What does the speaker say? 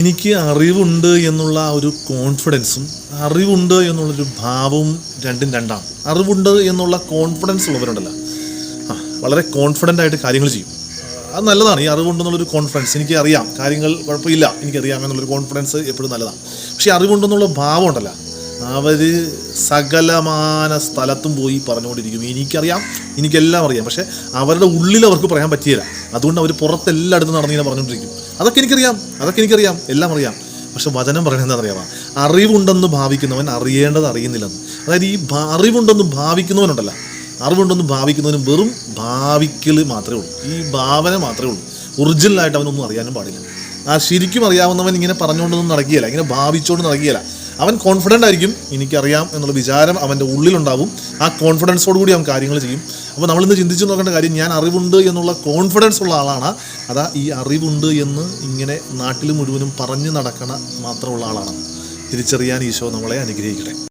എനിക്ക് അറിവുണ്ട് എന്നുള്ള ഒരു കോൺഫിഡൻസും അറിവുണ്ട് എന്നുള്ളൊരു ഭാവവും രണ്ടും രണ്ടാണ്. അറിവുണ്ട് എന്നുള്ള കോൺഫിഡൻസ് ഉള്ളവരുണ്ടല്ലോ. ആ വളരെ കോൺഫിഡന്റ് ആയിട്ട് കാര്യങ്ങൾ ചെയ്യും. അത് നല്ലതാണ്. ഈ അറിവുണ്ടെന്നുള്ളൊരു കോൺഫിഡൻസ് എനിക്ക് അറിയാം. കാര്യങ്ങൾ കുഴപ്പമില്ല. എനിക്കറിയാം എന്നുള്ളൊരു കോൺഫിഡൻസ് എപ്പോഴും നല്ലതാണ്. പക്ഷേ അറിവുണ്ടെന്നുള്ള ഭാവം ഉണ്ടല്ലോ. അവർ സകലമാന സ്ഥലത്തും പോയി പറഞ്ഞുകൊണ്ടിരിക്കും എനിക്കറിയാം എനിക്കെല്ലാം അറിയാം. പക്ഷേ അവരുടെ ഉള്ളിൽ അവർക്ക് പറയാൻ പറ്റിയില്ല. അതുകൊണ്ട് അവർ പുറത്തെല്ലായിടത്തും നടന്നിങ്ങനെ പറഞ്ഞുകൊണ്ടിരിക്കും. അതൊക്കെ എനിക്കറിയാം അതൊക്കെ എനിക്കറിയാം എല്ലാം അറിയാം. പക്ഷെ വചനം പറയുന്നത് എന്താണെന്നറിയാമോ? അറിവുണ്ടെന്ന് ഭാവിക്കുന്നവൻ അറിയേണ്ടത് അറിയുന്നില്ലെന്ന്. അതായത് ഈ അറിവുണ്ടെന്ന് ഭാവിക്കുന്നവനുണ്ടല്ല. അറിവുണ്ടെന്ന് ഭാവിക്കുന്നവന് വെറും ഭാവിക്കൽ മാത്രമേ ഉള്ളൂ. ഈ ഭാവന മാത്രമേ ഉള്ളൂ. ഒറിജിനലായിട്ട് അവനൊന്നും അറിയാനും പാടില്ല. ആ ശരിക്കും അറിയാവുന്നവൻ ഇങ്ങനെ പറഞ്ഞുകൊണ്ടൊന്നും നടക്കുകയില്ല. ഇങ്ങനെ ഭാവിച്ചുകൊണ്ട് നടക്കുകയില്ല. അവൻ കോൺഫിഡന്റ് ആയിരിക്കും എനിക്കറിയാം എന്നുള്ള വിചാരം അവന്റെ ഉള്ളിലുണ്ടാവും. ആ കോൺഫിഡൻസോട് കൂടി അവൻ കാര്യങ്ങൾ ചെയ്യും. അപ്പോൾ നമ്മളിന്ന് ചിന്തിച്ച് നോക്കേണ്ട കാര്യം ഞാൻ അറിവുണ്ട് എന്നുള്ള കോൺഫിഡൻസ് ഉള്ള ആളാണ്. അതാ ഈ അറിവുണ്ട് എന്ന് ഇങ്ങനെ നാട്ടിൽ മുഴുവനും പറഞ്ഞു നടക്കണ മാത്രമുള്ള ആളാണ്. തിരിച്ചറിയാൻ ഈശോ നമ്മളെ അനുഗ്രഹിക്കട്ടെ.